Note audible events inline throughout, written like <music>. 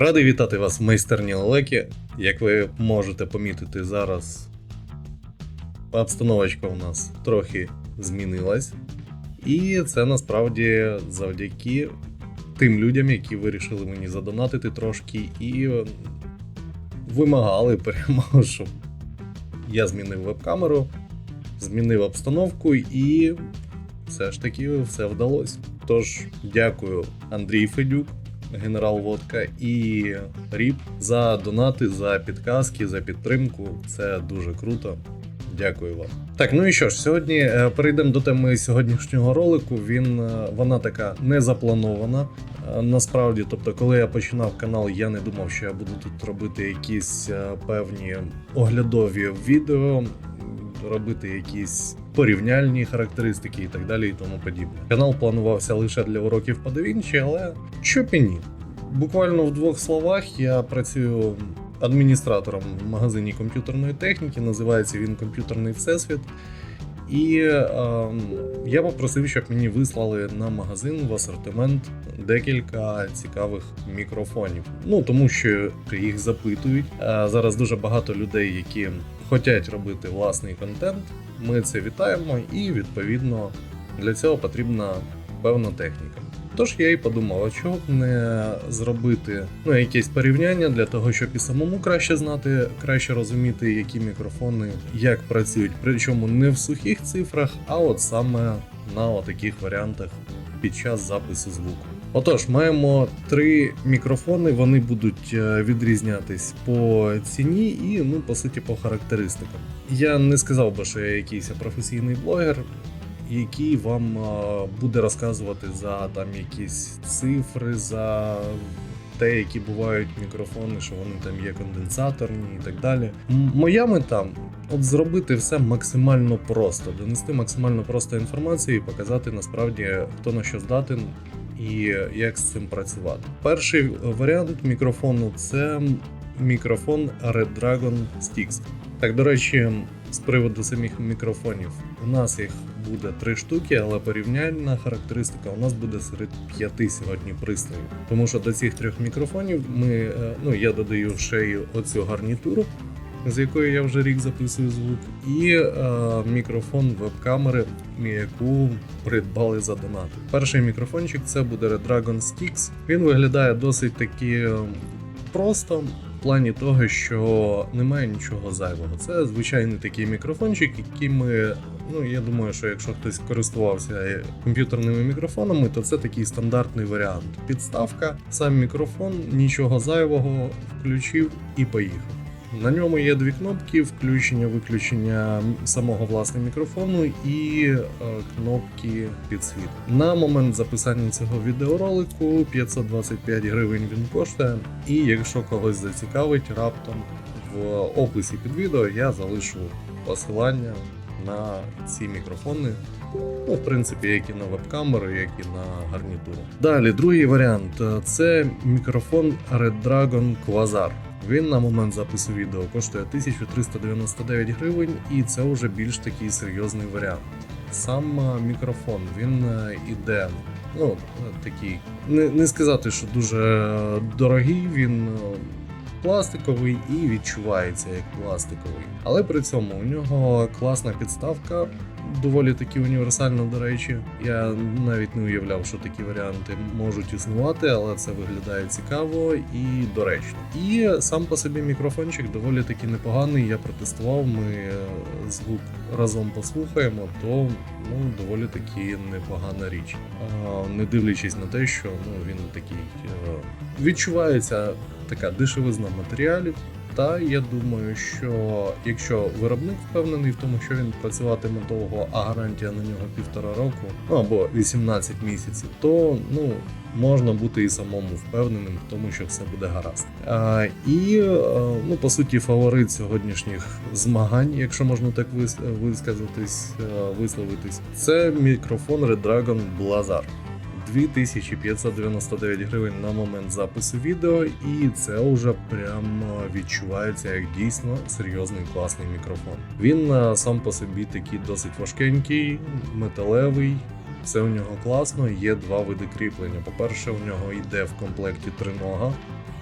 Радий вітати вас в майстерні Олекі. Як ви можете помітити зараз, обстановочка у нас трохи змінилась. І це насправді завдяки тим людям, які вирішили мені задонатити трошки і вимагали прямо, <laughs> щоб я змінив веб-камеру, змінив обстановку і все ж таки все вдалося. Тож дякую Андрій Федюк, генерал Водка і Ріп за донати, за підказки, за підтримку. Це дуже круто. Дякую вам. Так, ну і що ж, сьогодні е, перейдемо до теми сьогоднішнього ролику. Він е, вона така не запланована. Е, Насправді, тобто, коли я починав канал, я не думав, що я буду тут робити якісь певні оглядові відео, робити якісь порівняльні характеристики і так далі, і тому подібне. Канал планувався лише для уроків по DaVinci, але б і ні. Буквально в двох словах я працюю адміністратором в магазині комп'ютерної техніки. Називається він Комп'ютерний Всесвіт. І е, я попросив, щоб мені вислали на магазин в асортимент декілька цікавих мікрофонів. Ну тому що їх запитують. Е, зараз дуже багато людей, які хочуть робити власний контент. Ми це вітаємо, і відповідно для цього потрібна певна техніка. Тож я і подумав, а чого б не зробити ну, якесь порівняння для того, щоб і самому краще знати, краще розуміти, які мікрофони як працюють. Причому не в сухих цифрах, а от саме на таких варіантах під час запису звуку. Отож, маємо три мікрофони, вони будуть е, відрізнятись по ціні і, ну, по суті, по характеристикам. Я не сказав би, що я якийсь професійний блогер, який вам буде розказувати за там якісь цифри, за те, які бувають мікрофони, що вони там є конденсаторні і так далі. Моя мета от зробити все максимально просто, донести максимально просто інформацію і показати насправді хто на що здатен. І як з цим працювати. Перший варіант мікрофону це мікрофон Red Dragon Sticks. Так, до речі, з приводу самих мікрофонів, у нас їх буде три штуки, але порівняльна характеристика у нас буде серед п'яти сьогодні пристроїв. Тому що до цих трьох мікрофонів ми, е, ну я додаю ще й оцю гарнітуру, з якої я вже рік записую звук, і е, мікрофон веб-камери, яку придбали за донати. Перший мікрофончик це буде Red Dragon Sticks. Він виглядає досить таки е, просто. В плані того, що немає нічого зайвого. Це звичайний такий мікрофончик, який ми. Ну, я думаю, що якщо хтось користувався комп'ютерними мікрофонами, то це такий стандартний варіант. Підставка, сам мікрофон, нічого зайвого, включив і поїхав. На ньому є дві кнопки: включення-виключення самого власне мікрофону і е, кнопки підсвіту. На момент записання цього відеоролику 525 гривень він коштує. І якщо когось зацікавить, раптом в описі під відео я залишу посилання на ці мікрофони. Ну, в принципі, як і на веб-камеру, як і на гарнітуру. Далі, другий варіант це мікрофон Red Dragon Quasar. Він на момент запису відео коштує 1399 гривень, і це вже більш такий серйозний варіант. Сам е, мікрофон він е, іде, ну такий, не, не сказати, що дуже е, дорогий, він пластиковий і відчувається як пластиковий. Але при цьому у нього класна підставка, доволі таки універсальна, до речі. Я навіть не уявляв, що такі варіанти можуть існувати, але це виглядає цікаво і доречно. І сам по собі мікрофончик доволі таки непоганий. Я протестував. Ми е, звук разом послухаємо, то ну доволі таки непогана річ. А, Не дивлячись на те, що ну він такий е, відчувається така дешевизна матеріалів. Та я думаю, що якщо виробник впевнений в тому, що він працюватиме довго, а гарантія на нього півтора року, ну або 18 місяців, то ну можна бути і самому впевненим в тому, що все буде гаразд. А, і е, ну по суті, фаворит сьогоднішніх змагань, якщо можна так вис- висказатись, е, висловитись, це мікрофон Red Dragon Blazar. 2599 гривень на момент запису відео, і це вже прямо відчувається як дійсно серйозний класний мікрофон. Він е, сам по собі такий досить важкенький, металевий. Все у нього класно, є два види кріплення. По-перше, у нього йде в комплекті тринога,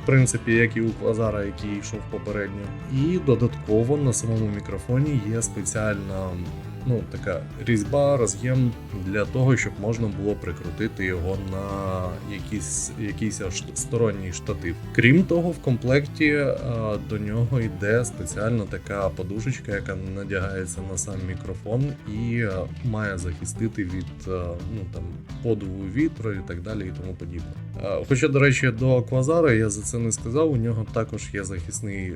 в принципі, як і у Квазара, який йшов попередньо. І додатково на самому мікрофоні є спеціальна ну, така різьба, роз'єм для того, щоб можна було прикрутити його на якийсь, якийсь сторонній штатив. Крім того, в комплекті е, до нього йде спеціальна така подушечка, яка надягається на сам мікрофон і е, має захистити від е, ну, там, подуву вітру і так далі, і тому подібне. Хоча, до речі, до Квазара я за це не сказав. У нього також є захисний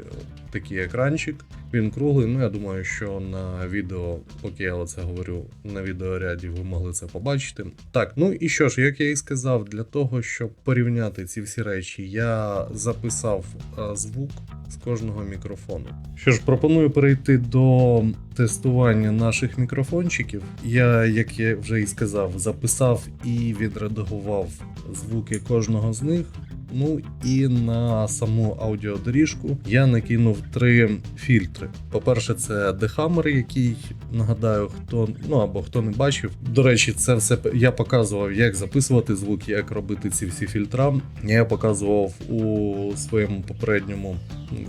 такий екранчик. Він круглий. Ну я думаю, що на відео, поки я оце говорю, на відеоряді ви могли це побачити. Так, ну і що ж, як я і сказав, для того, щоб порівняти ці всі речі, я записав е, звук з кожного мікрофону. Що ж, пропоную перейти до тестування наших мікрофончиків. Я, як я вже і сказав, записав і відредагував звуки кожного з них. Ну і на саму аудіодоріжку я накинув три фільтри. По-перше, це Dehammer, який нагадаю, хто ну або хто не бачив. До речі, це все я показував, як записувати звуки, як робити ці всі фільтра. Я показував у своєму попередньому,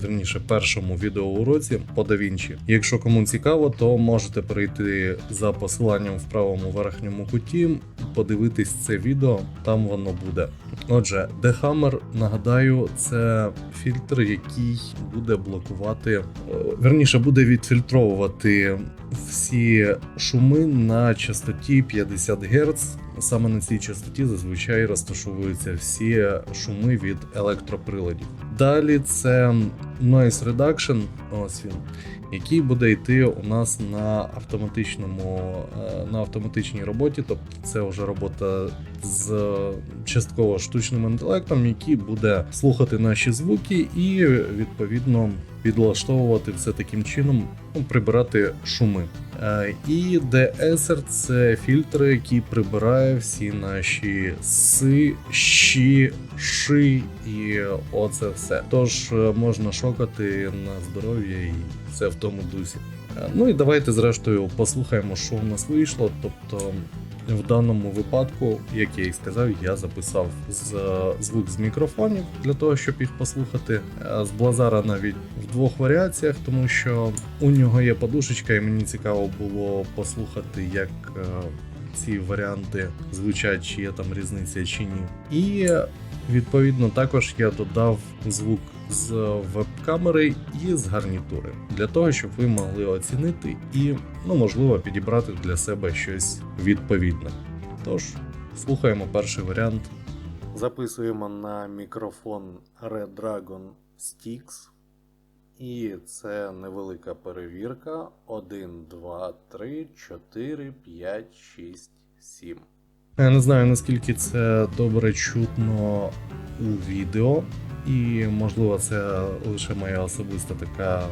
верніше, першому відеоуроці по DaVinci. Якщо кому цікаво, то можете перейти за посиланням в правому верхньому куті, подивитись це відео, там воно буде. Отже, Dehammer, нагадаю, це фільтр, який буде блокувати, е, верніше, буде відфільтровувати всі шуми на частоті 50 Гц. Саме на цій частоті зазвичай розташовуються всі шуми від електроприладів. Далі це Noise Reduction, ось він, який буде йти у нас на автоматичному е, на автоматичній роботі, тобто це вже робота з частково штучним інтелектом, який буде слухати наші звуки і відповідно підлаштовувати все таким чином, ну, прибирати шуми. Е, І DSR – це фільтри, який прибирає всі наші си, щі, ши і оце все. Тож е, можна шокати на здоров'я і все в тому дусі. Е, Ну і давайте зрештою послухаємо, що в нас вийшло. Тобто, в даному випадку, як я і сказав, я записав з звук з мікрофонів для того, щоб їх послухати. Е, З Блазара навіть в двох варіаціях, тому що у нього є подушечка, і мені цікаво було послухати, як е, ці варіанти звучать, чи є там різниця чи ні. І відповідно також я додав звук з веб-камери і з гарнітури для того, щоб ви могли оцінити і, ну можливо, підібрати для себе щось відповідне. Тож, слухаємо перший варіант. Записуємо на мікрофон Red Dragon Sticks. І це невелика перевірка. 1, 2, 3, 4, 5, 6, 7. Я не знаю, наскільки це добре чутно у відео, і можливо, це лише моя особиста така,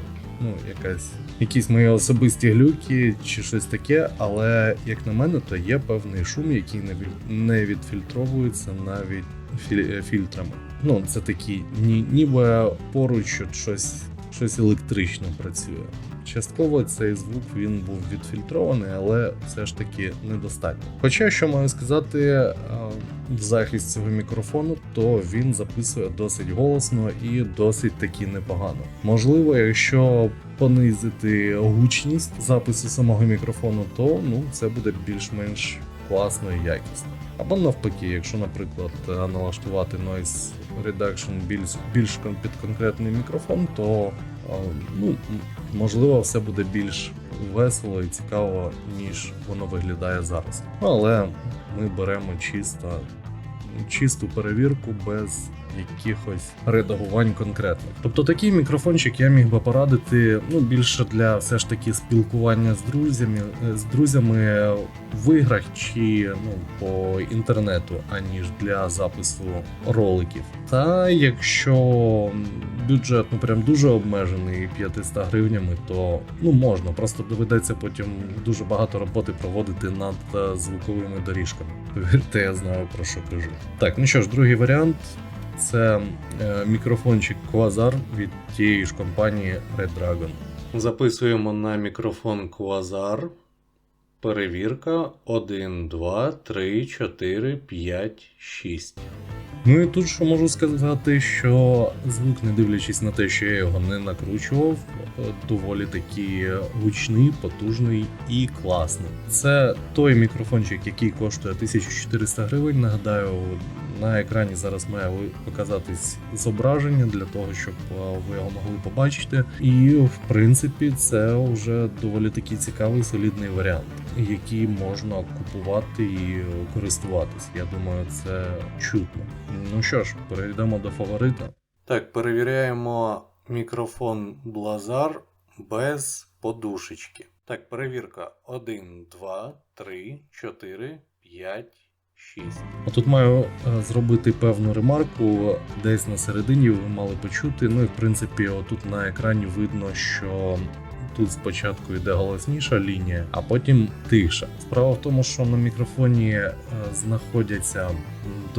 ну, якась, якісь мої особисті глюки чи щось таке, але як на мене, то є певний шум, який не, від- не відфільтровується навіть філь- фільтрами. Ну, це такі, ні, ніби поруч щось, щось електрично працює. Частково цей звук він був відфільтрований, але все ж таки недостатньо. Хоча, що маю сказати, е, в захист цього мікрофону, то він записує досить голосно і досить таки непогано. Можливо, якщо понизити гучність запису самого мікрофону, то ну це буде більш-менш класно і якісно. Або навпаки, якщо, наприклад, е, налаштувати Noise Reduction більш, більш під конкретний мікрофон, то е, ну, можливо все буде більш весело і цікаво, ніж воно виглядає зараз. Але ми беремо чисто, чисту перевірку без якихось редагувань конкретних. Тобто такий мікрофончик я міг би порадити ну, більше для все ж таки спілкування з друзями, е, з друзями в іграх чи ну, по інтернету, аніж для запису роликів. Та якщо бюджет ну прям дуже обмежений 500 гривнями, то ну можна, просто доведеться потім дуже багато роботи проводити над е, звуковими доріжками. Повірте, я знаю про що кажу. Так, ну що ж, другий варіант. Це е, мікрофончик Quasar від тієї ж компанії Red Dragon. Записуємо на мікрофон Quasar. Перевірка 1, 2, 3, 4, 5, 6. Ну і тут що можу сказати, що звук, не дивлячись на те, що я його не накручував, е, доволі таки гучний, потужний і класний. Це той мікрофончик, який коштує 1400 гривень. Нагадаю, на екрані зараз має показатись зображення для того, щоб ви його могли побачити. І в принципі, це вже доволі такий цікавий солідний варіант, який можна купувати і користуватись. Я думаю, це чутно. Ну що ж, перейдемо до фаворита. Так, перевіряємо мікрофон Блазар без подушечки. Так, перевірка 1, 2, 3, 4, 5, 6. тут маю е, зробити певну ремарку. Десь на середині ви мали почути. Ну і в принципі, отут на екрані видно, що. Тут спочатку йде голосніша лінія, а потім тиша. Справа в тому, що на мікрофоні е, знаходяться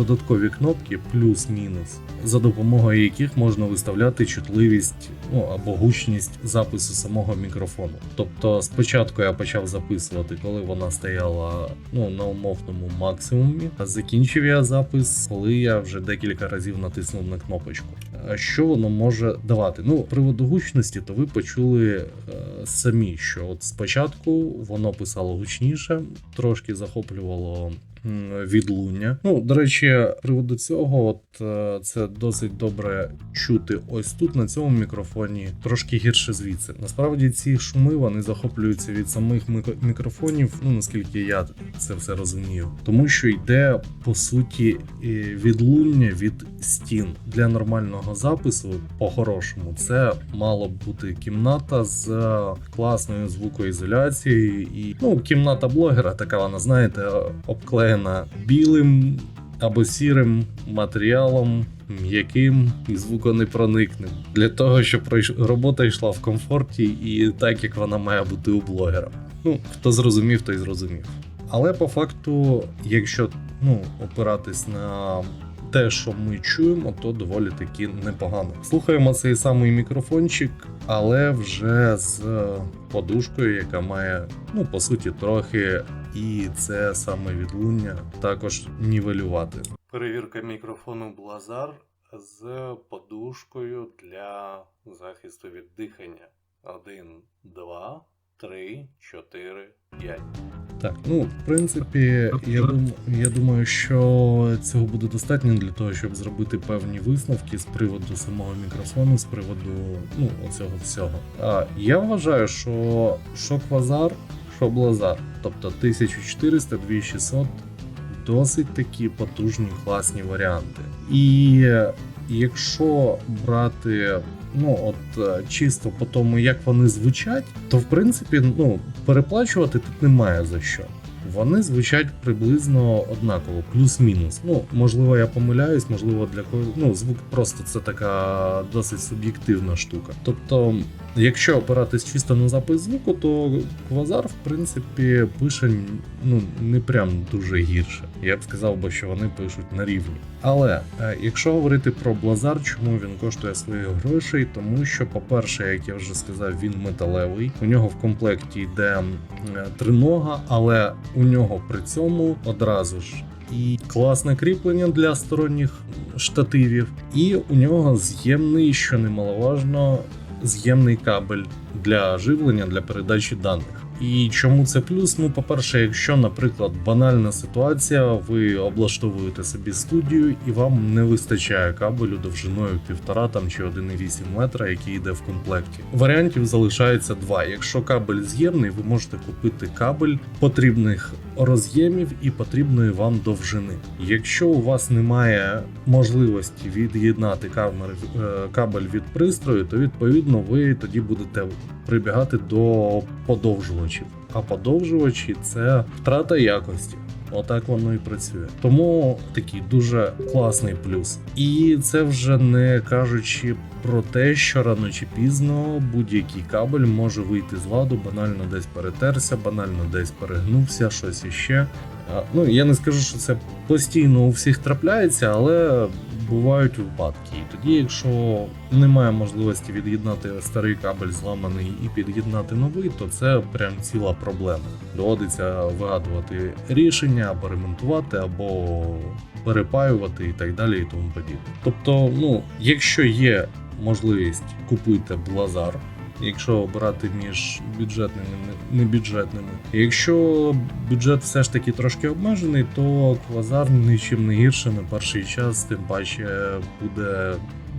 додаткові кнопки плюс-мінус, за допомогою яких можна виставляти чутливість ну або гучність запису самого мікрофону. Тобто, спочатку я почав записувати, коли вона стояла ну на умовному максимумі, а закінчив я запис, коли я вже декілька разів натиснув на кнопочку. Що воно може давати? Ну, приводу гучності, то ви почули е, самі, що от спочатку воно писало гучніше, трошки захоплювало відлуння. Ну, до речі, приводу цього, от е, це досить добре чути ось тут на цьому мікрофоні, трошки гірше звідси. Насправді ці шуми вони захоплюються від самих мікрофонів, ну наскільки я це все розумію, тому що йде по суті е, відлуння від стін для нормального запису. По-хорошому, це мала б бути кімната з класною звукоізоляцією і ну кімната блогера, така вона знаєте, обклеєна білим або сірим матеріалом. М'яким і звуконепроникним для того, щоб робота йшла в комфорті і так, як вона має бути у блогера. Ну, хто зрозумів, той зрозумів. Але по факту, якщо ну, опиратись на те, що ми чуємо, то доволі таки непогано. Слухаємо цей самий мікрофончик, але вже з подушкою, яка має, ну, по суті, трохи і це саме відлуння також нівелювати. Перевірка мікрофону Блазар з подушкою для захисту від дихання. Один, два, три, чотири, п'ять. Так, ну в принципі, я, дум, я думаю, що цього буде достатньо для того, щоб зробити певні висновки з приводу самого мікрофону, з приводу ну, оцього всього. А я вважаю, що що квазар, тобто 1400, 2600 досить такі потужні класні варіанти. І якщо брати. Ну, от е, чисто по тому, як вони звучать, то в принципі, ну, переплачувати тут немає за що. Вони звучать приблизно однаково, плюс-мінус. Ну, можливо, я помиляюсь, можливо, для когось. Ну, звук просто це така досить суб'єктивна штука. Тобто, якщо опиратись чисто на запис звуку, то Квазар, в принципі, пише ну, не прям дуже гірше. Я б сказав би, що вони пишуть на рівні. Але е, якщо говорити про Блазар, чому він коштує своїх грошей? Тому що, по-перше, як я вже сказав, він металевий. У нього в комплекті йде е, тринога, але у нього при цьому одразу ж. І класне кріплення для сторонніх штативів, і у нього з'ємний, що немаловажно, з'ємний кабель для живлення для передачі даних. І чому це плюс? Ну, по-перше, якщо, наприклад, банальна ситуація, ви облаштовуєте собі студію і вам не вистачає кабелю довжиною 1,5 там чи 1,8 метра, який йде в комплекті. Варіантів залишається два. Якщо кабель з'ємний, ви можете купити кабель потрібних роз'ємів і потрібної вам довжини. Якщо у вас немає можливості від'єднати камер, е, кабель від пристрою, то відповідно ви тоді будете прибігати до подовжувачів. А подовжувачі це втрата якості. Отак воно і працює. Тому такий дуже класний плюс. І це вже не кажучи про те, що рано чи пізно будь-який кабель може вийти з ладу, банально десь перетерся, банально десь перегнувся, щось іще. Ну, я не скажу, що це постійно у всіх трапляється, але бувають випадки. І тоді, якщо немає можливості від'єднати старий кабель зламаний і під'єднати новий, то це прям ціла проблема. Доводиться вигадувати рішення або ремонтувати, або перепаювати і так далі, і тому подібне. Тобто, ну, якщо є можливість, купити блазар. Якщо обирати між бюджетними і небюджетними. Якщо бюджет все ж таки трошки обмежений, то квазар нічим не гірше на перший час, тим паче буде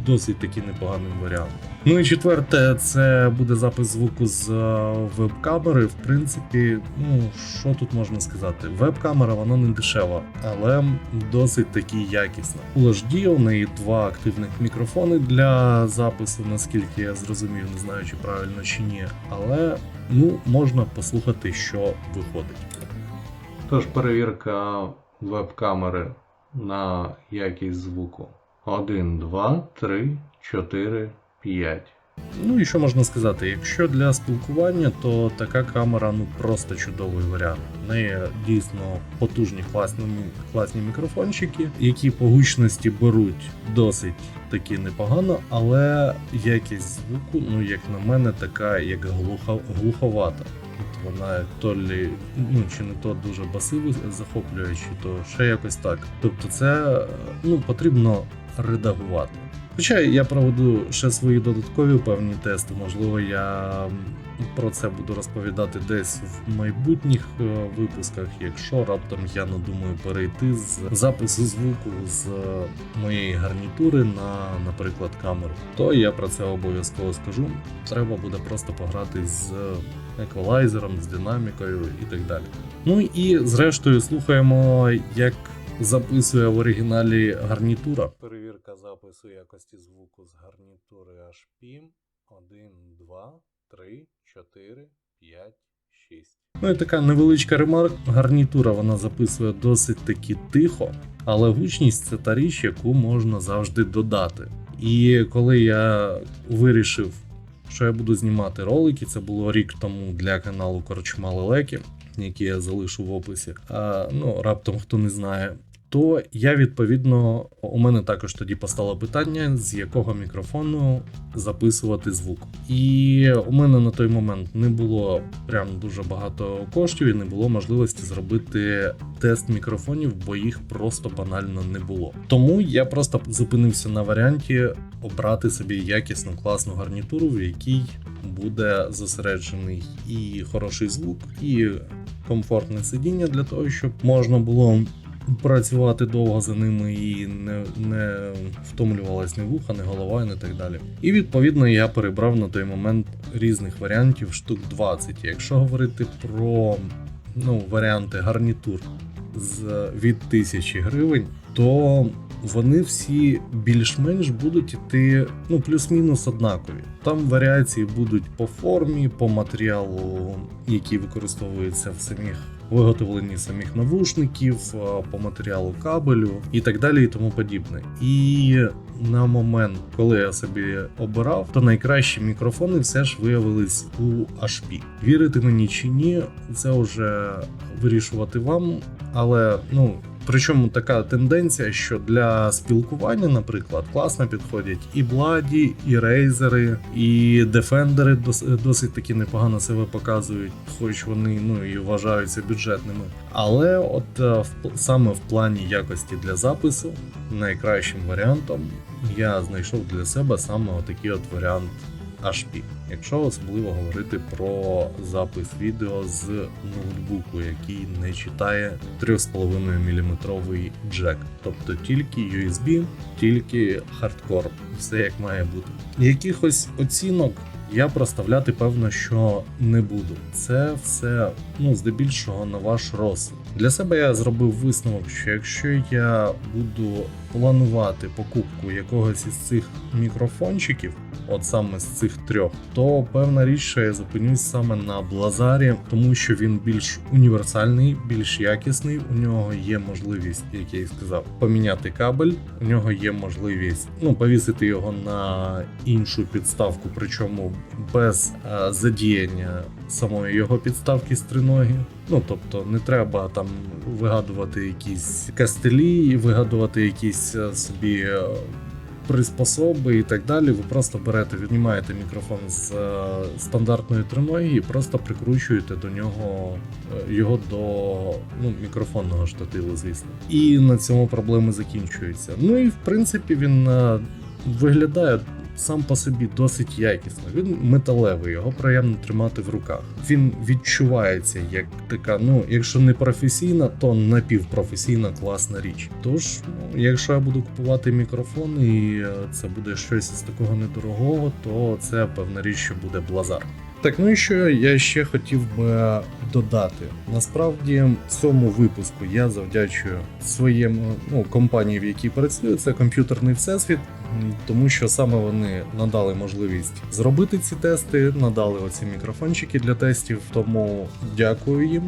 досить таки непоганим варіантом. Ну і четверте, це буде запис звуку з е, веб-камери. В принципі, ну що тут можна сказати? Веб-камера вона не дешева, але досить таки якісна. Full HD, у неї два активних мікрофони для запису, наскільки я зрозумів, не знаю чи правильно чи ні. Але ну можна послухати, що виходить. Тож перевірка веб-камери на якість звуку. 1, 2, 3, 4, 5. Ну і що можна сказати? Якщо для спілкування, то така камера ну просто чудовий варіант. В неї дійсно потужні класні, класні мікрофончики, які по гучності беруть досить таки непогано, але якість звуку, ну як на мене, така як глуха, глуховата. От Вона то лі, ну чи не то дуже басиво захоплює, чи то ще якось так. Тобто, це ну потрібно редагувати. Хоча я проведу ще свої додаткові певні тести, можливо, я про це буду розповідати десь в майбутніх е, випусках, якщо раптом я надумаю перейти з запису звуку з моєї гарнітури на, наприклад, камеру, то я про це обов'язково скажу. Треба буде просто пограти з еквалайзером, з динамікою і так далі. Ну і зрештою слухаємо, як записує в оригіналі гарнітура. Перевірка запису якості звуку з гарнітури HP 1, 2, 3, 4, 5, 6. Ну і така невеличка ремарк. Гарнітура вона записує досить таки тихо, але гучність це та річ, яку можна завжди додати. І коли я вирішив, що я буду знімати ролики, це було рік тому для каналу Корчма Лелеки, який я залишу в описі. А, ну, раптом хто не знає. То я відповідно у мене також тоді постало питання, з якого мікрофону записувати звук. І у мене на той момент не було прям дуже багато коштів і не було можливості зробити тест мікрофонів, бо їх просто банально не було. Тому я просто зупинився на варіанті обрати собі якісну класну гарнітуру, в якій буде зосереджений і хороший звук, і комфортне сидіння для того, щоб можна було працювати довго за ними і не, не втомлювалась ні вуха, ні голова, і не так далі. І відповідно я перебрав на той момент різних варіантів штук 20. Якщо говорити про ну, варіанти гарнітур з від 1000 гривень, то вони всі більш-менш будуть іти ну, плюс-мінус однакові. Там варіації будуть по формі, по матеріалу, який використовується в самих виготовленні самих навушників, по матеріалу кабелю і так далі, і тому подібне. І на момент, коли я собі обирав, то найкращі мікрофони все ж виявились у HP. Вірити мені чи ні, це вже вирішувати вам. Але ну. Причому така тенденція, що для спілкування, наприклад, класно підходять і Бладі, і рейзери, і дефендери досить таки непогано себе показують, хоч вони ну і вважаються бюджетними. Але от е, саме в плані якості для запису найкращим варіантом я знайшов для себе саме отакий от варіант HP. Якщо особливо говорити про запис відео з ноутбуку, який не читає 3,5 мм джек, тобто тільки USB, тільки хардкор, все як має бути. Якихось оцінок я проставляти певно, що не буду. Це все ну здебільшого на ваш розсуд. Для себе я зробив висновок, що якщо я буду планувати покупку якогось із цих мікрофончиків, от саме з цих трьох, то певна річ, що я зупинюсь саме на Блазарі, тому що він більш універсальний, більш якісний. У нього є можливість, як я і сказав, поміняти кабель. У нього є можливість ну повісити його на іншу підставку, причому без е, задіяння самої його підставки з триноги. Ну тобто не треба там вигадувати якісь кастелі, вигадувати якісь е, собі. е, Приспособи і так далі, ви просто берете, віднімаєте мікрофон з е, стандартної триноги і просто прикручуєте до нього його до ну, мікрофонного штативу, звісно. І на цьому проблеми закінчуються. Ну і в принципі він виглядає сам по собі досить якісно. Він металевий, його приємно тримати в руках. Він відчувається як така, ну, якщо не професійна, то напівпрофесійна класна річ. Тож, ну, якщо я буду купувати мікрофон і е, це буде щось з такого недорогого, то це певна річ, що буде блазар. Так, ну і що я ще хотів би додати. Насправді цьому випуску я завдячую своєму ну, компанії, в якій працюю, це комп'ютерний всесвіт, тому що саме вони надали можливість зробити ці тести, надали оці мікрофончики для тестів. Тому дякую їм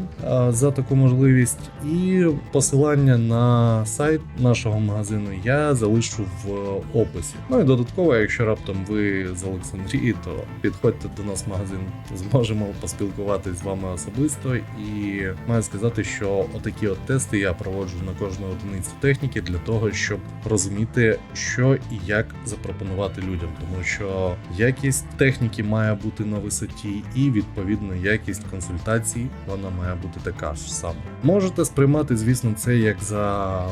за таку можливість. І посилання на сайт нашого магазину я залишу в описі. Ну і додатково, якщо раптом ви з Олександрії, то підходьте до нас в магазин, зможемо поспілкуватись з вами особисто. І маю сказати, що отакі от тести я проводжу на кожну одиницю техніки для того, щоб розуміти, що і як запропонувати людям, тому що якість техніки має бути на висоті, і відповідно якість консультацій вона має бути така ж сама. Можете сприймати, звісно, це як за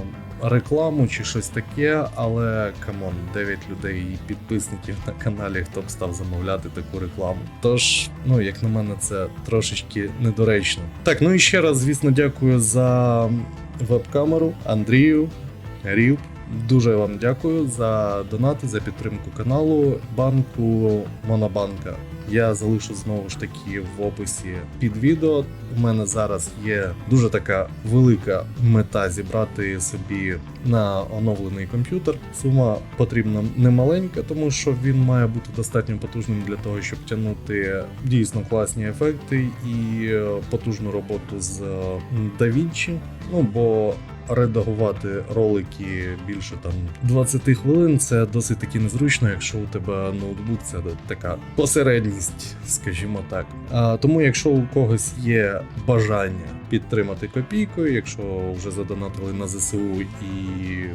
рекламу чи щось таке, але камон, 9 людей і підписників на каналі, хто б став замовляти таку рекламу. Тож, ну як на мене, це трошечки недоречно. Так, ну і ще раз, звісно, дякую за веб-камеру Андрію, Рів. Дуже вам дякую за донати, за підтримку каналу, банку Монобанка. Я залишу знову ж таки в описі під відео. У мене зараз є дуже така велика мета зібрати собі на оновлений комп'ютер. Сума потрібна немаленька, тому що він має бути достатньо потужним для того, щоб тягнути дійсно класні ефекти і потужну роботу з е, DaVinci. Ну бо редагувати ролики більше там 20 хвилин це досить таки незручно, якщо у тебе ноутбук це така посередність, скажімо так. А, тому, якщо у когось є бажання підтримати копійкою, якщо вже задонатили на ЗСУ і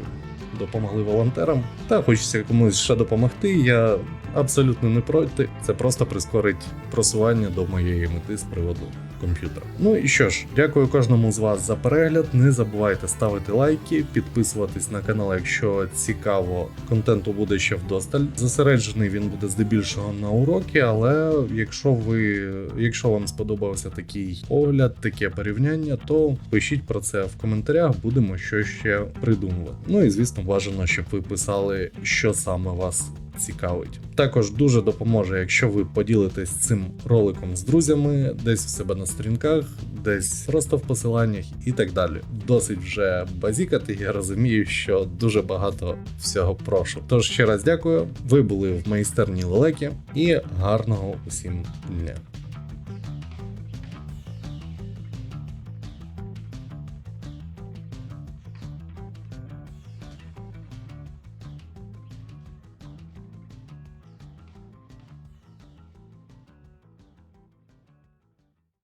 допомогли волонтерам, та хочеться комусь ще допомогти, я абсолютно не проти. Це просто прискорить просування до моєї мети з приводу комп'ютера. Ну і що ж, дякую кожному з вас за перегляд. Не забувайте ставити лайки, підписуватись на канал, якщо цікаво. Контенту буде ще вдосталь. Зосереджений він буде здебільшого на уроки, але якщо ви, якщо вам сподобався такий огляд, таке порівняння, то пишіть про це в коментарях, будемо що ще придумувати. Ну і звісно, бажано, щоб ви писали, що саме вас цікавить. Також дуже допоможе, якщо ви поділитесь цим роликом з друзями, десь у себе на сторінках, десь просто в посиланнях і так далі. Досить вже базікати, я розумію, що дуже багато всього прошу. Тож ще раз дякую. Ви були в майстерні лелеки і гарного усім дня.